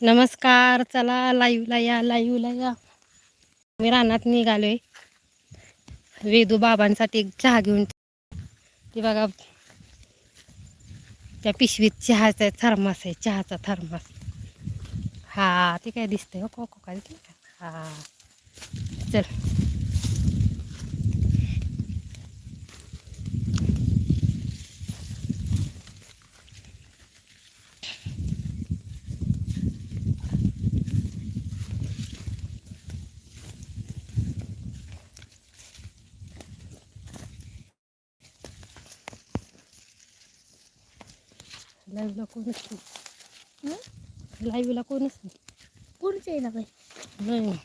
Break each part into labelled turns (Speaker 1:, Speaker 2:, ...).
Speaker 1: नमस्कार चला लाईव्हला या लाईव्हला या. मी रानात निघालोय. वेदू बाबांसाठी एक चहा घेऊन ती बघा त्या पिशवीत चहाचा थर्मास आहे चहाचा थर्मास. हा ते काय दिसतंय हो कोको काय का हा. चल. लाईव्हला कोणच नाही लाईव्हला कोणच नाही
Speaker 2: पुढचं आहे ना
Speaker 1: नाही.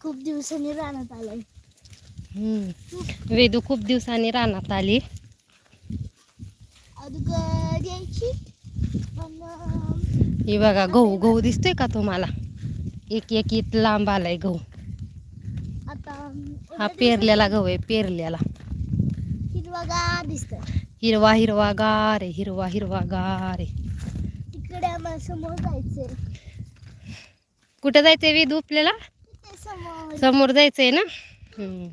Speaker 2: खूप दिवसांनी रानात आलाय.
Speaker 1: हम्म. वेदू खूप दिवसांनी रानात आली
Speaker 2: अगोदर यायची पण अं,
Speaker 1: हे बघा गहू गहू दिसतोय का तुम्हाला? एक एक इत लांब आलाय गहू.
Speaker 2: आता
Speaker 1: हा पेरलेला गहू आहे पेरलेला.
Speaker 2: हिरवागार
Speaker 1: हिरवा हिरवा गार आहे हिरवा हिरवा गार आहे.
Speaker 2: तिकडे आम्हाला समोर जायचंय.
Speaker 1: कुठं जायचंय वेदू
Speaker 2: तिथे समोर.
Speaker 1: समोर जायचंय ना? हम्म.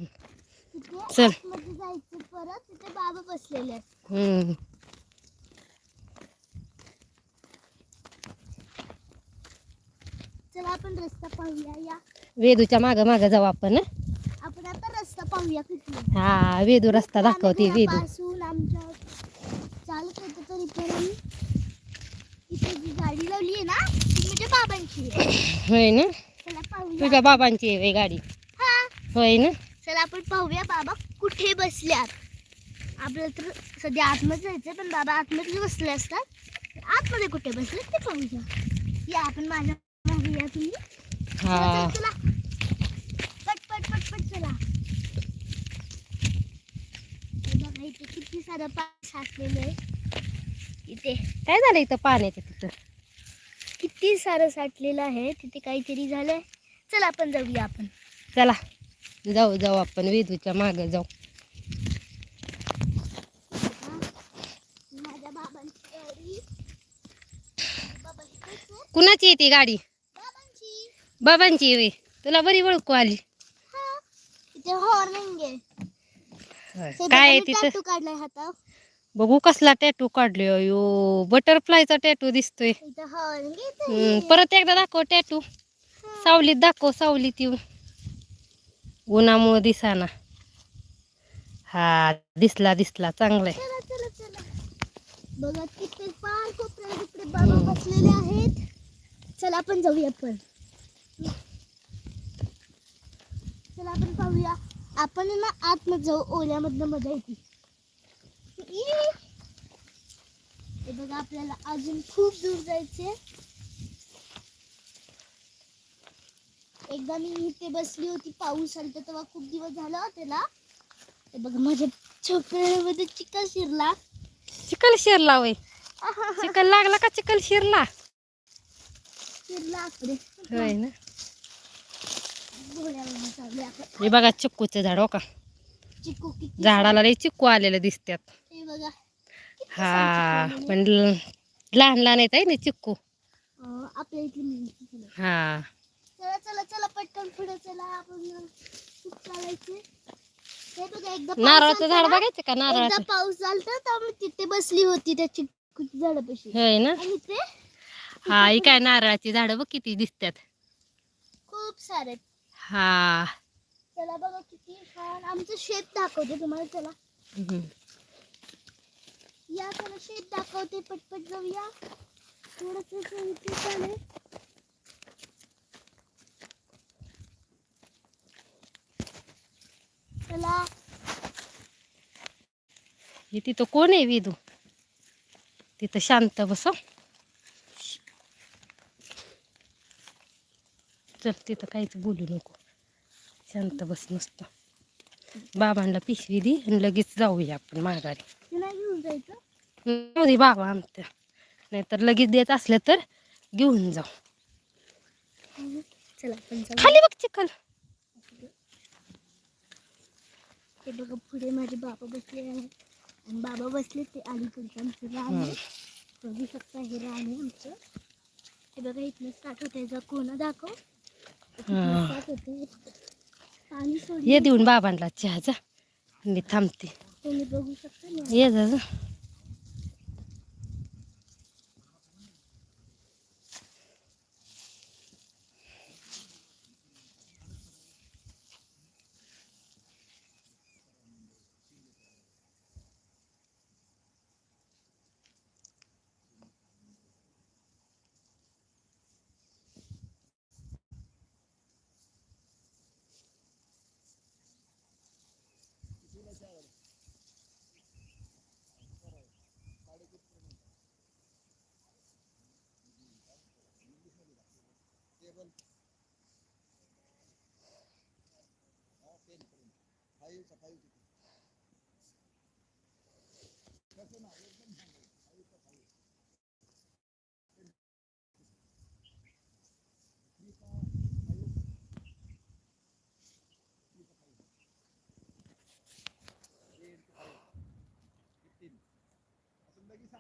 Speaker 2: तिथे
Speaker 1: चल.
Speaker 2: आतमध्ये जायचं परत. तिथे बाबा बसलेले आहेत.
Speaker 1: हम्म.
Speaker 2: चला आपण रस्ता पाहूया या.
Speaker 1: वेदूच्या माग माग जाऊ आपण हं?
Speaker 2: आपण आता रस्ता पाहूया कुठे
Speaker 1: हा वेदू रस्ता दाखवते वेदू.
Speaker 2: पासून आमच्या चालत होतो तरी आम्ही इथे जी गाडी लावली आहे ना ती म्हणजे बाबांची आहे.
Speaker 1: होय ना?
Speaker 2: चला पाहूया.
Speaker 1: तुझ्या बाबांची आहे होय गाडी.
Speaker 2: हा.
Speaker 1: होय ना?
Speaker 2: चला आपण पाहूया बाबा कुठे बसल्यात. आपल्याला तर सध्या आतमध्ये जायचं पण बाबा आतमध्ये बसले असतात आतमध्ये कुठे बसले ते पाहूया. या आपण माझ्या तुम्ही?
Speaker 1: हा.
Speaker 2: चला, चला. पट पट पट पट चला. हे बघा इथे किती सारं पाणी साचलेलं आहे. इथे.
Speaker 1: काय झालं इथं पाण्याच्या तिथं?
Speaker 2: किती सारं साठलेलं आहे तिथे काहीतरी झालंय. चला आपण जाऊया आपण.
Speaker 1: चला. जाऊ जाऊ आपण वेदूच्या माग जाऊ.
Speaker 2: माझ्या बाबांची गाडी बाबा इथेच आहे.
Speaker 1: कुणाची आहे ती गाडी?
Speaker 2: बाबांची
Speaker 1: होय. तुला बरी ओळखू आली. काय तिथं? बघू कसला टॅटू काढले अयो बटरफ्लायचा टॅटू दिसतोय. परत एकदा दाखव टॅटू सावलीत दाखव सावलीत येऊन. उन्हामुळं दिसाना. हा दिसला दिसला चांगलाय.
Speaker 2: चला चला चला. बघा किती पार बाबा बसलेले आहेत. चला आपण जाऊया पण. चला आपण पाहूया. आपण ना आतमध्ये जाऊ ओल्यामधनं मध्ये येते. हे बघा आपल्याला अजून खूप दूर जायचे एकदा मी इथे बसली होती पाऊस आलता तेव्हा खूप दिवस झाला त्याला हे बघा माझ्या छोकऱ्यामध्ये चिकन शिरला.
Speaker 1: चिकल शिरला वय चिकल लागला का चिकल शिरला?
Speaker 2: शिरला. आपले
Speaker 1: होय ना. हे बघा चिक्कूचं झाड हो का. झाडाला लय चिक्कू आलेलं दिसतात.
Speaker 2: हे
Speaker 1: पण लहान लहान आहेत आहे ना चिक्कू.
Speaker 2: आपल्या.
Speaker 1: हा.
Speaker 2: चला चला चला पटकन पुढे चला. आपण खूप चालायचे बघा एकदा पाऊस
Speaker 1: नारळाचं झाड बघायचं का नारळाचं?
Speaker 2: पाऊस झालता तर मी तिथे बसली होती त्या चिकूच्या झाडापाशी.
Speaker 1: होय ना? हा ही काय नारळाची झाडं बघ किती दिसतात.
Speaker 2: खूप सारे.
Speaker 1: हा.
Speaker 2: चला बघा किती छान. आमचं शेत दाखवते तुम्हाला चला.
Speaker 1: हम्म.
Speaker 2: या चला शेत दाखवते पटपट जाऊया. थोडस इथे चालेल. चला.
Speaker 1: हे तिथं कोण आहे विदू? तिथं शांत बस हं. चल तिथं काहीच बोलू नको. शांत बस नुसतं. बाबांना पिशवी दे आणि लगेच जाऊया आपण माघारी. दे बाबा आमच्या नाहीतर लगेच देत असलं तर घेऊन जाऊ. खाली बघ चिखल.
Speaker 2: ते बघा पुढे माझे बाबा बसले आणि बाबा बसले ते अलीकडचं आमचं आहे बघू शकता हे आहे आमचं. ते बघा इथनं स्टार्ट होते कोणा दाखव
Speaker 1: हा.
Speaker 2: स्टार्ट होते पाणी
Speaker 1: ये देऊन बाबांना चहा जा. मी थांबते.
Speaker 2: तुम्ही फाईव्ह कसं ना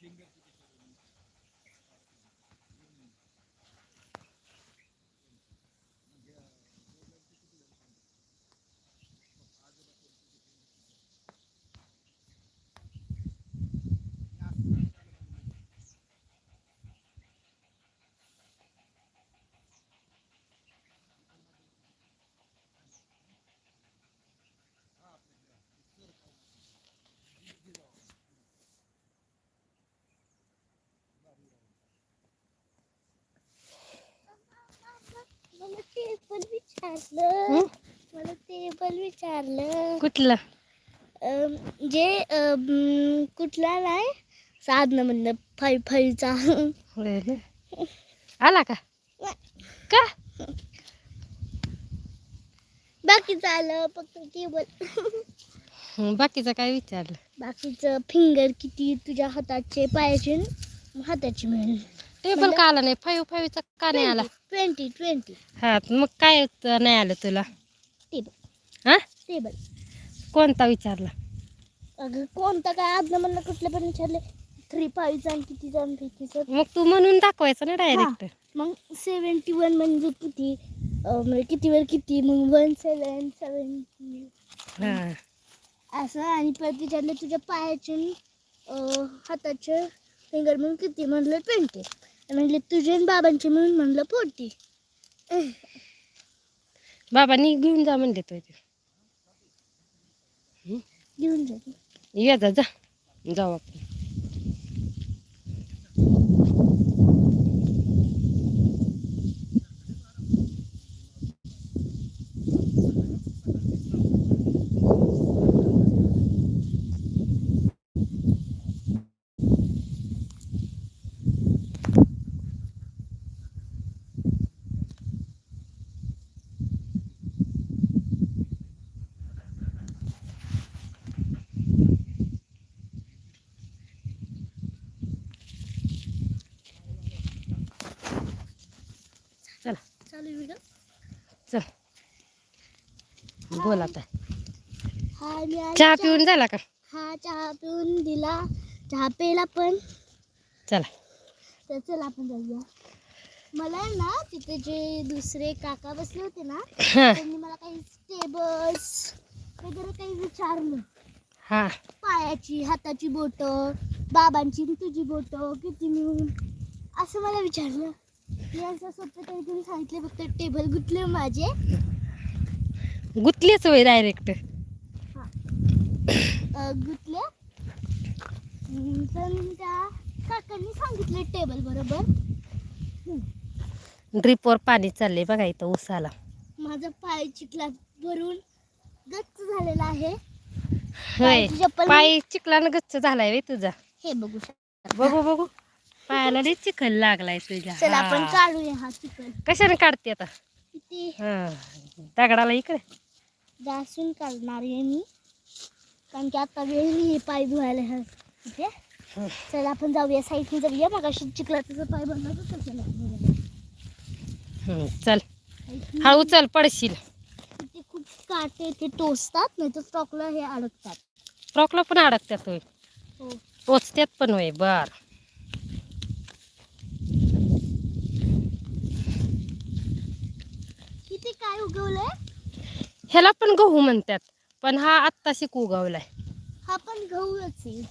Speaker 1: ये जा जा.
Speaker 2: मला टेबल विचारलं? मला टेबल विचारलं.
Speaker 1: कुठलं?
Speaker 2: जे कुठला नाही? साधनं म्हणलं
Speaker 1: होय ना. आला का? का?
Speaker 2: बाकीचं आलं फक्त टेबल
Speaker 1: हं, बाकीचं काय विचारलं?
Speaker 2: बाकीचं फिंगर किती तुझ्या हाताचे पायाचे न हाताचे मिळेल.
Speaker 1: टेबल का आला नाही? फाईव्ह फाईव्हचा का नाही आला?
Speaker 2: Twenty twenty.
Speaker 1: हा मग काय त- नाही आलं तुला?
Speaker 2: टेबल
Speaker 1: हा?
Speaker 2: टेबल
Speaker 1: कोणता विचारला?
Speaker 2: अगं कोणता काय? आदनं म्हणलं कुठलं पण विचारले. थ्री फाईव्हचा आणि कितीचा आणि कितीचा.
Speaker 1: मग तू म्हणून दाखवायचं ना डायरेक्ट
Speaker 2: मग सेवन्टी वन म्हणजे किती? अं, म्हणजे कितीवर किती? मग वन सेवन सेवन्टी
Speaker 1: हा.
Speaker 2: असं आणि परत विचारलं तुझ्या पायाचे अं, हाताचे फिंगर म्हणून किती? म्हणलं ट्वेंटी म्हणले तुझे आणि बाबांचे मिळून म्हणलं फोर्टी
Speaker 1: बाबांनी घेऊन जा म्हणले तो
Speaker 2: घेऊन जा.
Speaker 1: ये जा जा. जाऊ आपण चला
Speaker 2: चालू व्हिडिओ
Speaker 1: चल बोल आता
Speaker 2: हा मी आज
Speaker 1: चहा पिऊन झाला का?
Speaker 2: हा चहा पिऊन दिला. चहा प्यायला पण.
Speaker 1: चला.
Speaker 2: तर चल आपण जाऊया. मला ना तिथे जे दुसरे काका बसले होते ना
Speaker 1: हा.
Speaker 2: त्यांनी मला काही टेबल्स वगैरे काही विचारलं.
Speaker 1: हा.
Speaker 2: पायाची हाताची बोट बाबांची आणि तुझी बोट किती मिळून? असं मला विचारलं. मी असं सोपं तरी सांगितले फक्त टेबल गुतले माझे.
Speaker 1: गुतलीच होय डायरेक्ट
Speaker 2: अं, गुतले हम्म, पण त्या काकांनी सांगितले टेबल बरोबर.
Speaker 1: ड्रिपवर पाणी चाललंय बघा इथं उसाला
Speaker 2: माझा पाय चिखलात भरून गच्च झालेला आहे.
Speaker 1: होय पाय चिखलानं गच्च झालाय वे तुझा.
Speaker 2: हे बघू शकता.
Speaker 1: बघू बघू. पायाला लई चिखल लागलाय तुझ्या.
Speaker 2: चला आपण. काढूया हा चिकन
Speaker 1: कशाने काढते आता?
Speaker 2: किती
Speaker 1: हा दगडाला इकडे.
Speaker 2: घासून काढणार आहे मी. कारण की आता वेळ नाही आहे पाय धुवायला ह्या तिथे चला आपण जाऊया. साईडने जाऊया. मग अशी चिखलाचा पाय बनला
Speaker 1: चल. हळू चल. पडशील.
Speaker 2: तिथे खूप काटे ते टोचतात नाही तर स्टॉकला हे अडकतात.
Speaker 1: फ्रॉकला पण अडकत्यात होय.
Speaker 2: हो.
Speaker 1: टोचत्यात पण होय बर.
Speaker 2: किती काय उगवलंय?
Speaker 1: ह्याला पण गहू म्हणतात. पण हा आत्ताशी उगवलाय
Speaker 2: हा पण गहूच आहे.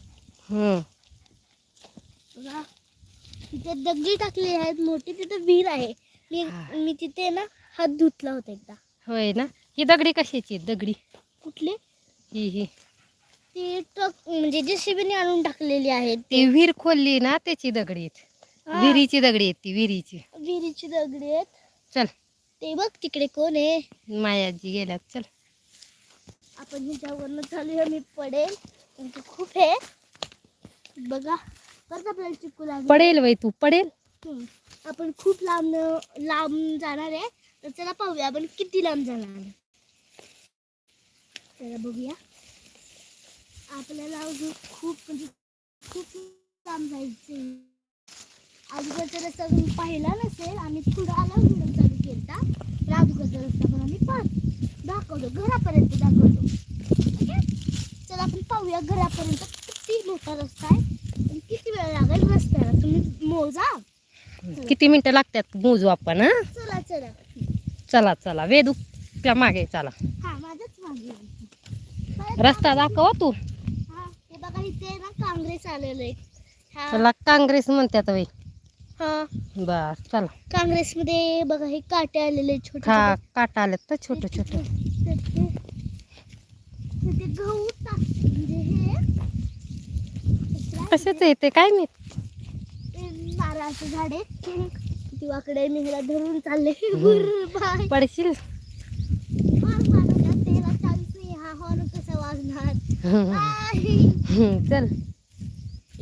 Speaker 2: तिथे दगडी टाकले आहेत मोठी तिथे विहीर आहे. मी. मी तिथे ना हात धुतला होता एकदा.
Speaker 1: होय ना? ही दगडी कशाची? दगडी.
Speaker 2: कुठले?
Speaker 1: ही ही.
Speaker 2: ते ट्रक म्हणजे जे शिबीने आणून टाकलेली आहेत
Speaker 1: ती विहीर खोलली ना त्याची दगडी विहिरीची दगडी आहेत ती विहिरीची.
Speaker 2: विहिरीची दगडी आहेत.
Speaker 1: चल.
Speaker 2: ते बघ तिकडे कोण आहे.
Speaker 1: मायाजी गेल्यात. चल.
Speaker 2: आपण ह्याच्यावरनं चालूया मी पडेल. खूप आहे बघा परत आपल्याला चिकू लागेल.
Speaker 1: पडेल वय तू पडेल.
Speaker 2: हम्म. आपण खूप लांब लांब जाणार आहे. तर चला पाहूया आपण किती लांब जाणार आहे. चला बघूया. आपल्याला अजून खूप म्हणजे खूप लांब जायचं अगोदरचा रस्ता तुम्ही पाहिला नसेल आम्ही पुढं आला चालू केला अगोदरचा रस्ता पण आम्ही पाहतो. दाखवतो घरापर्यंत आहे चला आपण पाहूया घरापर्यंत किती मोठा रस्ता आहे आणि किती वेळ लागेल रस्त्याला. तुम्ही मोजा.
Speaker 1: किती मिनिटं लागतात मोजू आपण हं?
Speaker 2: चला चला.
Speaker 1: चला चला. वेदू त्या मागे चला.
Speaker 2: हा मागे
Speaker 1: रस्ता दाखव तू.
Speaker 2: हा हे बघा इथे ना काँग्रेस आलेलं आहे. हा.
Speaker 1: त्याला काँग्रेस म्हणतात वय
Speaker 2: हा.
Speaker 1: बर चला.
Speaker 2: काँग्रेसमध्ये बघा हे काटे आलेले छोटे.
Speaker 1: काटा आलेत तर छोट छोट.
Speaker 2: म्हणजे हे. हे
Speaker 1: कशाच आहे. ते काय मी
Speaker 2: नारळाचं झाड आहे किती वाकडे मी ह्याला धरून चालले.
Speaker 1: पडशील?
Speaker 2: हा हॉर्न कसा वाजणार.
Speaker 1: चल.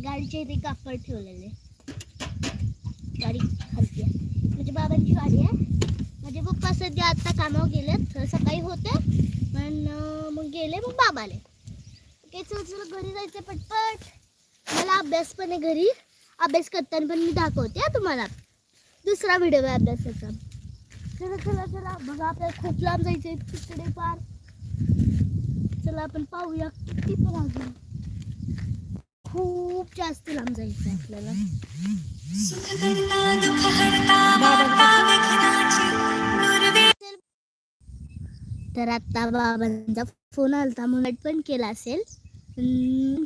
Speaker 2: गाडीच्या इथे कापड ठेवलेले गाडी खालती म्हणजे बाबांची गाडी आहे? माझे पप्पा सध्या आता कामावर गेलेत. सकाळी होते. पण मग गेले मग बाबाले ओके चल चल घरी जायचं पटपट. मला अभ्यास पण आहे घरी. अभ्यास करताना पण मी दाखवते तुम्हाला. दुसरा व्हिडिओ आहे अभ्यासाचा. चला चला चला. बघा आपल्याला खूप लांब जायचं आहे तिकडे पार. चला आपण पाहूया किती पण अजून खूप जास्त लांब जायचं आहे आपल्याला तर आता बाबांचा फोन आलता म्हणून पण केला असेल.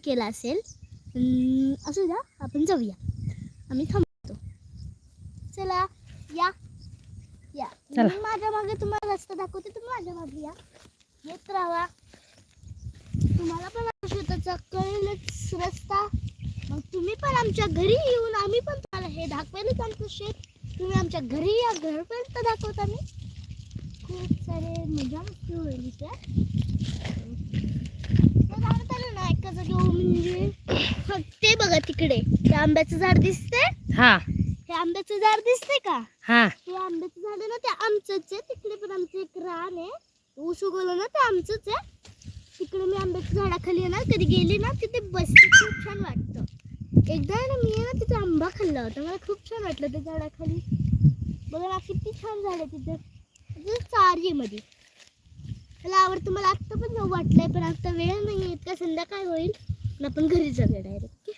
Speaker 2: केला असेल. असू द्या आपण जाऊया. आम्ही थांबतो. चला या. या. माझ्या मागे तुम्हाला रस्ता दाखवते तुम्ही माझ्या मागे या. येत राहा. तुम्हाला पण शेताचा कळेलच रस्ता. मग तुम्ही पण आमच्या घरी येऊन आम्ही पण तुम्हाला हे दाखवायलाच आमचं शेत. तुम्ही आमच्या घरी या घरपर्यंत दाखवता मी. खूप सारे मजा मस्ती होईल ना एका म्हणजे हा, ते बघा तिकडे. ते आंब्याचं झाड दिसते
Speaker 1: हा.
Speaker 2: हे आंब्याचं झाड दिसते का?
Speaker 1: हा.
Speaker 2: ते आंब्याचं झाड आहे ना ते आमचंच आहे. तिकडे पण आमचं एक रान आहे. ऊस उगवलं ना ते आमचंच आहे. तिकडे मी आंब्याच्या झाडाखाली आहे ना कधी गेली ना तिथे बसते. खूप छान वाटतं. एकदा आहे ना मी आहे ना तिथे आंबा खाल्ला होता. मला खूप छान वाटलं त्या झाडाखाली. बघा ना किती छान झाड आहे तिथे. तिथे चारी मध्ये मला आवडतं मला आत्ता पण जाऊ वाटलंय पण आता वेळ नाही आहे इतका संध्याकाळ होईल. आणि आपण घरी जाऊया डायरेक्ट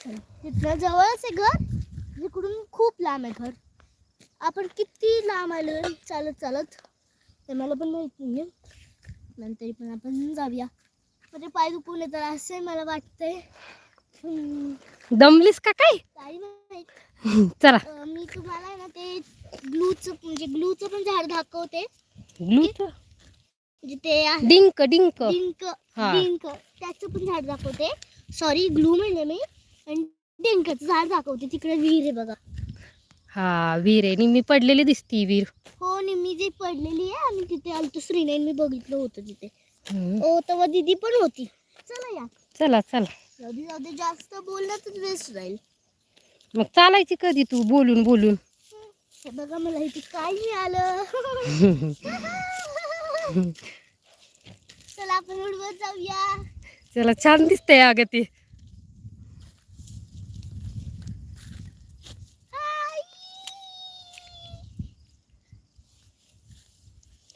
Speaker 2: चला. तिथलं जवळच आहे घर इकडून खूप लांब आहे घर. आपण किती लांब आलो चालत चालत. ते मला पण माहीत नाही नंतर पण आपण जाऊया. म्हणजे पाय दुखून येतात असं मला वाटतंय.
Speaker 1: दमलीस का काय?
Speaker 2: काही नाही.
Speaker 1: चला.
Speaker 2: अं, मी तुम्हाला ना ते ग्लूचं म्हणजे ग्लूचं पण झाड दाखवते.
Speaker 1: ग्लूच?
Speaker 2: म्हणजे ते आहे.
Speaker 1: डिंक डिंक.
Speaker 2: डिंक
Speaker 1: हा.
Speaker 2: डिंक. त्याचं पण झाड दाखवते. सॉरी ग्लू म्हणजे मी. आणि डिंकचं झाड दाखवते. तिकडे विहीर आहे बघा.
Speaker 1: हा विहीर आहे. निम्मी पडलेली दिसती विहीर.
Speaker 2: हो आणि मी जे पडलेली आहे आणि तिथे आलतो श्रीनाईन मी बघितलं होतं तिथे.
Speaker 1: हम्म.
Speaker 2: ओ तेव्हा दीदी पण होती. चला या.
Speaker 1: चला चला.
Speaker 2: जाऊ दे जाऊ दे. जास्त बोलण्यातच वेस्ट राहील
Speaker 1: मग चालायची कधी तू? बोलून बोलून.
Speaker 2: बघा मला इथे काय मिळालं चला आपण उडवत जाऊया.
Speaker 1: चला छान दिसतंय अगं ते.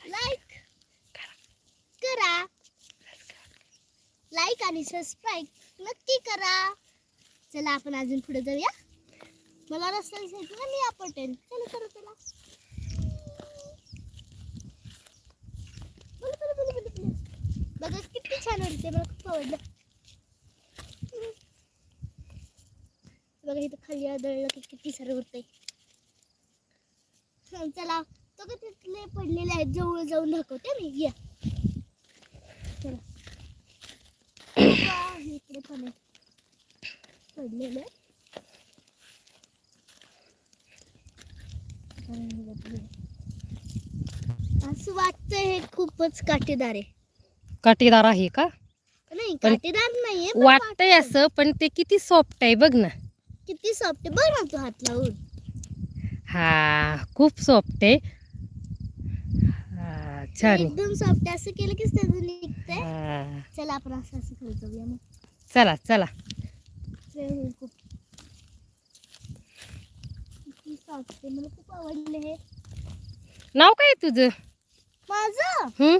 Speaker 2: लाईक करा. लाईक आणि सबस्क्राईब नक्की करा. चला आपण अजून पुढे जाऊया. मला रस्ता दिसायचा. ना मी आपटेल चल चला चला. बघा किती छान वाटते मला खूप आवडलं. बघा इथं खाली आदळलं की किती सारं होतंय. चला. तो का तिथले पडलेले आहेत. जवळ जाऊन दाखवते मी. या. चला. वा, इकडे पण पडलेले असं वाटतंय हे खूपच काटेदार आहे.
Speaker 1: काटेदार आहे का?
Speaker 2: नाही
Speaker 1: पण
Speaker 2: काटेदार नाहीये पण
Speaker 1: वाटतंय. असं पण ते किती सॉफ्ट आहे बघ ना.
Speaker 2: किती सॉफ्ट आहे. बघ ना तू हात लावून.
Speaker 1: हा खूप सॉफ्ट आहे. हा, छान.
Speaker 2: एकदम सॉफ्ट असं केलं की त्याचं निघतंय.
Speaker 1: हा,
Speaker 2: चला आपण असं असं जाऊया मग.
Speaker 1: चला चला.
Speaker 2: ते होईल खूप मला खूप आवडले हे.
Speaker 1: नाव काय तुझं?
Speaker 2: माझं?
Speaker 1: हम्म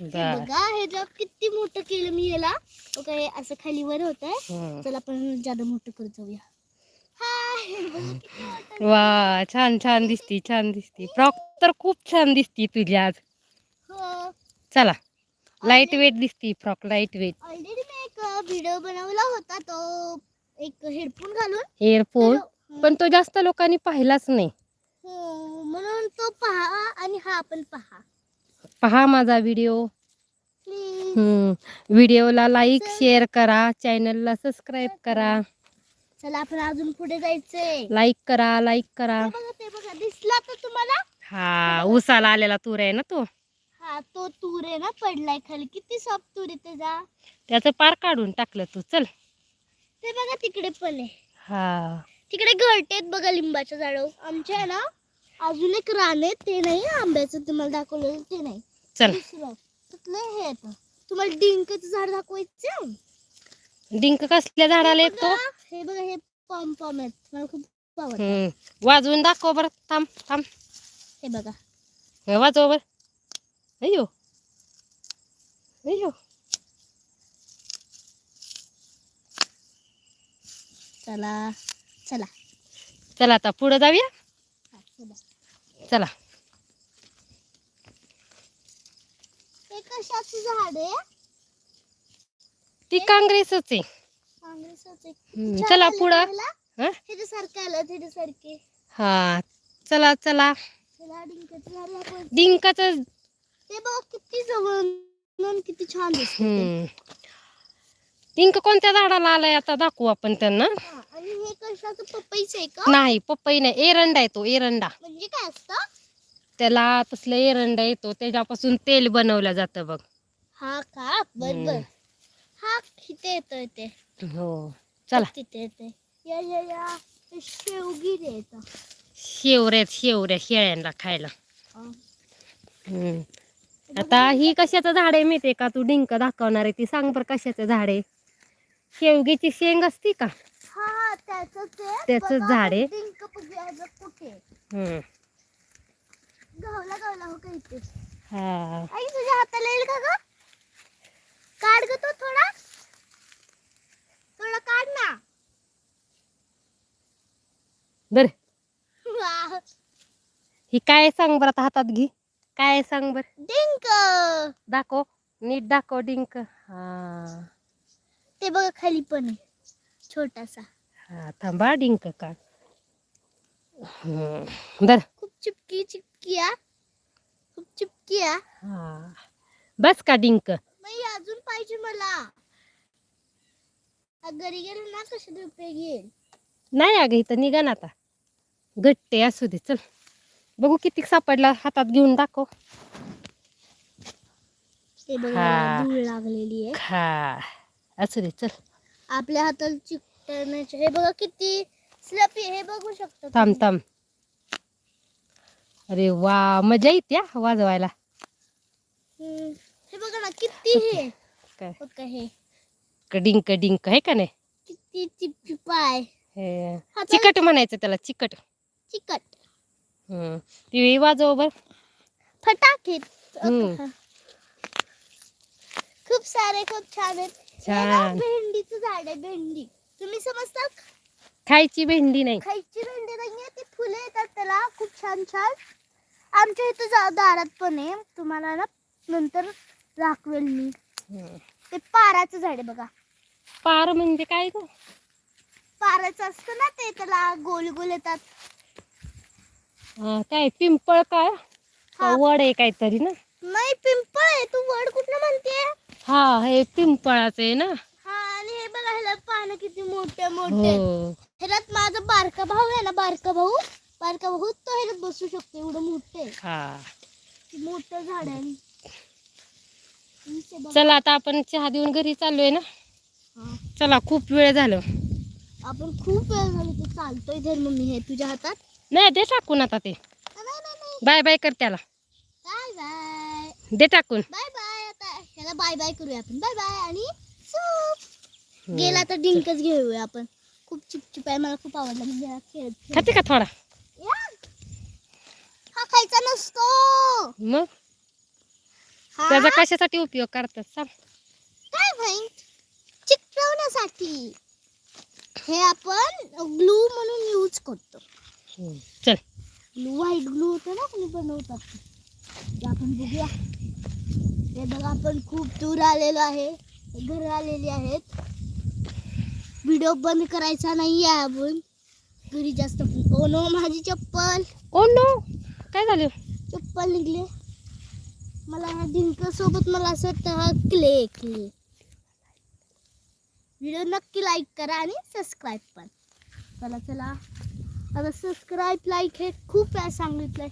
Speaker 1: बर
Speaker 2: बघा हे जग किती मोठं केलं मी याला. बघा हे असं खाली वर होत आहे
Speaker 1: हम्म.
Speaker 2: चला आपण जादा मोठं करत जाऊया. हाय बघा किती मोठं
Speaker 1: वा छान छान दिसती छान दिसती. फ्रॉक तर खूप छान दिसती तुझी आज.
Speaker 2: हो.
Speaker 1: चला लाइट वेट दिसती फ्रॉक लाइट वेट
Speaker 2: ऑलरेडी मी एक व्हिडिओ बनवला होता तो. एक हेडफोन घालून.
Speaker 1: एअरफोन
Speaker 2: तर,
Speaker 1: पण तो जास्त लोकांनी पाहिलाच नाही.
Speaker 2: हो, म्हणून तो पहा आणि हा पण पहा.
Speaker 1: पहा माझा व्हिडिओ.
Speaker 2: प्लीज.
Speaker 1: व्हिडिओला लाईक शेअर करा चॅनलला सबस्क्राईब करा.
Speaker 2: चला आपण अजून पुढे जायचंय.
Speaker 1: लाईक करा लाईक करा.
Speaker 2: ते बघा ते बघा दिसला तर तुम्हाला?
Speaker 1: हा उसाला आलेला तूर आहे ना तो?
Speaker 2: हा तो तूर आहे ना पडलाय खाली. किती सॉफ्ट तूर आहे त्याचा.
Speaker 1: त्याचं पार काढून टाकलं तू चल.
Speaker 2: ते बघा तिकडे पण आहे.
Speaker 1: हा.
Speaker 2: तिकडे घरटे आहेत बघा लिंबाच्या आमच्या आहे ना अजून एक रान आहे ते नाही आंब्याचं तुम्हाला दाखवलेलं ते नाही.
Speaker 1: चल.
Speaker 2: दुसरं तिथलं हे येतं तुम्हाला डिंकचं झाड दाखवायचं
Speaker 1: डिंक कसल्या झाडाला येतो?
Speaker 2: बघा, हे बघा हे पॉम पॉम आहेत. मला खूप आवडतं
Speaker 1: हम्म. वाजवून दाखव बरं. थांब थांब.
Speaker 2: हे बघा.
Speaker 1: हे वाजव बर. अयो अयो
Speaker 2: चला. चला.
Speaker 1: चला आता पुढे जाऊया?
Speaker 2: चला. कशाचं झाड आहे?
Speaker 1: ती काँग्रेसच आहे.
Speaker 2: काँग्रेसचं
Speaker 1: चला पुढं. हं?
Speaker 2: ह्याच्यासारखं आलं ह्याच्यासारखे.
Speaker 1: हा चला चला.
Speaker 2: चला डिंकाचं झाड दाखवायचं.
Speaker 1: डिंकाच
Speaker 2: ते बघ किती जवळ किती छान दिसत
Speaker 1: डिंक कोणत्या झाडाला आलाय आता दाखवू आपण त्यांना.
Speaker 2: आणि हे कशाचं? पपईचं आहे का?
Speaker 1: नाही पपई नाही एरंडा येतो एरंडा.
Speaker 2: म्हणजे काय असतं?
Speaker 1: त्याला तसलं एरंडा येतो त्याच्यापासून तेल बनवलं जातं बघ.
Speaker 2: हा का? बर बर. हा इथे येतोय ते.
Speaker 1: हो चला.
Speaker 2: तिथे येते या या या. शेवगिरी येतं
Speaker 1: शेवऱ्यात शेवऱ्या शेळ्यांना खायला.
Speaker 2: हा.
Speaker 1: हम्म. आता ही कशाचं झाड आहे माहितीये का? तू डिंक दाखवणार आहे ती सांग बरं कशाचं झाड आहे. शेवग्याची शेंग असती का?
Speaker 2: हा त्याच
Speaker 1: झाड आहे.
Speaker 2: कुठे.
Speaker 1: हम्म.
Speaker 2: गावला गावला हो का इथे?
Speaker 1: हा.
Speaker 2: आई तुझ्या हाताला येईल का ग? काढ ग तो थोडा. थोडा काढ ना.
Speaker 1: बर.
Speaker 2: वाह.
Speaker 1: ही काय आहे सांग बरं आता हातात घे. काय आहे सांग बर.
Speaker 2: डिंक.
Speaker 1: दाखव. नीट दाखव डिंक. हा.
Speaker 2: ते बघा खाली पण आहे. छोटासा.
Speaker 1: हा थांबा डिंक का? हम्म. धर.
Speaker 2: खूप चिपकी चिपकी आ खूप चिपकी आ
Speaker 1: हा. बस का डिंक?
Speaker 2: नाही अजून पाहिजे मला. आ, घरी गेलो ना कशा उपयोगी येईल
Speaker 1: नाही अगं इथं निघा ना आता. गट्टे असू दे चल. बघू किती सापडला हातात घेऊन दाखव.
Speaker 2: ते बघा
Speaker 1: हा.
Speaker 2: धूळ लागलेली आहे.
Speaker 1: खा. असू दे चल.
Speaker 2: आपल्या हाताला चिकटण्याचे हे बघा किती स्लपी हे बघू शकतो
Speaker 1: थांब थांब. अरे वा मज़ा येते हा वाजवायला.
Speaker 2: हम्म. हे बघा ना किती हे.
Speaker 1: काय?
Speaker 2: बघा हे.
Speaker 1: डिंक डिंक आहे का नाही?
Speaker 2: किती चिपचिप आहे.
Speaker 1: हे चिकट म्हणायचं त्याला चिकट.
Speaker 2: चिकट.
Speaker 1: हम्म. ती वाजव बर.
Speaker 2: फटाके.
Speaker 1: हम्म.
Speaker 2: खूप सारे खूप छान आहेत. ना
Speaker 1: छान
Speaker 2: भेंडीचं झाड आहे भेंडी. तुम्ही समजता
Speaker 1: खायची भेंडी नाही.
Speaker 2: खायची भेंडी नाहीये ती फुले येतात त्याला खूप छान छान. आमच्या इथं जा- दारात पण आहे. तुम्हाला ना नंतर दाखवेल मी.
Speaker 1: हम्म.
Speaker 2: ते पाराचं झाड आहे बघा.
Speaker 1: पार म्हणजे काय ग?
Speaker 2: पाराचं असतं ना ते त्याला गोल गोल येतात.
Speaker 1: हा, काय पिंपळ काय
Speaker 2: हा.
Speaker 1: वड आहे काहीतरी ना?
Speaker 2: नाही पिंपळ आहे तू वड कुठलं म्हणते
Speaker 1: हा हे पिंपळाचं आहे ना?
Speaker 2: हा आणि हे बघा ह्याला पानं किती मोठे मोठे आहेत.
Speaker 1: हो.
Speaker 2: ह्याच्यात माझा बारका भाऊ आहे ना बारका भाऊ? बारका भाऊ तो ह्याच्यात बसू शकतो एवढं मोठं आहे.
Speaker 1: हा.
Speaker 2: मोठं झाड आहे. इथे बघा.
Speaker 1: चला आता आपण चहा देऊन घरी चाललोय ना?
Speaker 2: हा.
Speaker 1: चला खूप वेळ झालं.
Speaker 2: आपण खूप वेळ झाली ते चालतोय धर मम्मी हे तुझ्या हातात.
Speaker 1: नाही दे टाकून आता ते.
Speaker 2: नाही.
Speaker 1: बाय बाय कर त्याला.
Speaker 2: Bye bye.
Speaker 1: दे टाकून.
Speaker 2: Bye bye. आता ह्याला बाय बाय करूया आपण. बाय बाय आणि सूप गेला तर डिंकच घेऊया आपण. खूप चिपचिप आहे मला खूप आवडला. मी जरा खेळत खेळत-
Speaker 1: खाते का थोडा.
Speaker 2: हा खायचा नसतो.
Speaker 1: मग?
Speaker 2: हा.
Speaker 1: त्याचा कशासाठी उपयोग करतात? सांग.
Speaker 2: काय माहीत? चिकटवण्यासाठी. हे आपण ग्लू म्हणून यूज करतो.
Speaker 1: चल.
Speaker 2: ग्लू व्हाईट ग्लू होतं ना कोणी बनवतात. ते आपण बघूया. हे बघा आपण खूप दूर आलेलो आहे. घर आलेले आहेत. व्हिडिओ बंद करायचा नाही आहे आपण घरी जास्त ओ नो माझी चप्पल.
Speaker 1: ओ नो काय झालं?
Speaker 2: चप्पल निघले. मला ह्या डिंक सोबत मला असं वाटतं हा क्ले क्ले. व्हिडिओ नक्की लाईक करा आणि सबस्क्राईब पण. चला चला. आता सबस्क्राईब लाईक हे खूप वेळा सांगितलंय.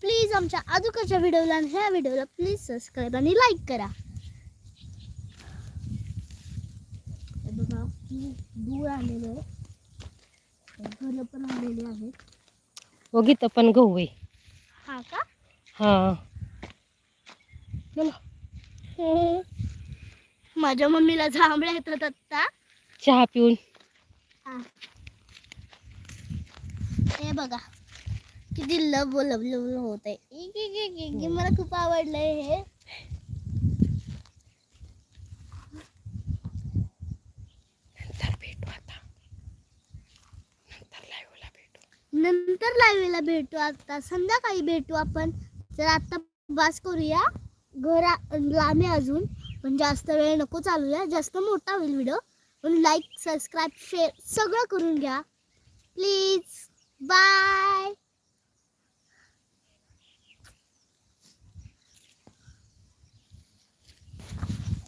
Speaker 2: प्लीज आमच्या अगोदरच्या व्हिडिओला आणि ह्या व्हिडिओला प्लीज सबस्क्राईब आणि लाईक करा. हे बघा दूर आलेलं आहे. घरं पण आलेली आहेत.
Speaker 1: बघित पण गहू आहे.
Speaker 2: हा का?
Speaker 1: हा. बोला.
Speaker 2: माझ्या मम्मीला जांभळ्या येतात आता.
Speaker 1: चहा पिऊन.
Speaker 2: हा. हे बघा. किती लव लव लव होत आहे मला खूप आवडलंय हे.
Speaker 1: नंतर भेटू आता. नंतर लाईव्हला भेटू.
Speaker 2: आता. संध्याकाळी भेटू आपण. तर आता बस करूया. घर लांब अजून. पण जास्त वेळ नको चालूया. जास्त मोठा होईल व्हिडिओ पण लाईक सबस्क्राईब शेअर सगळं करून घ्या. Please bye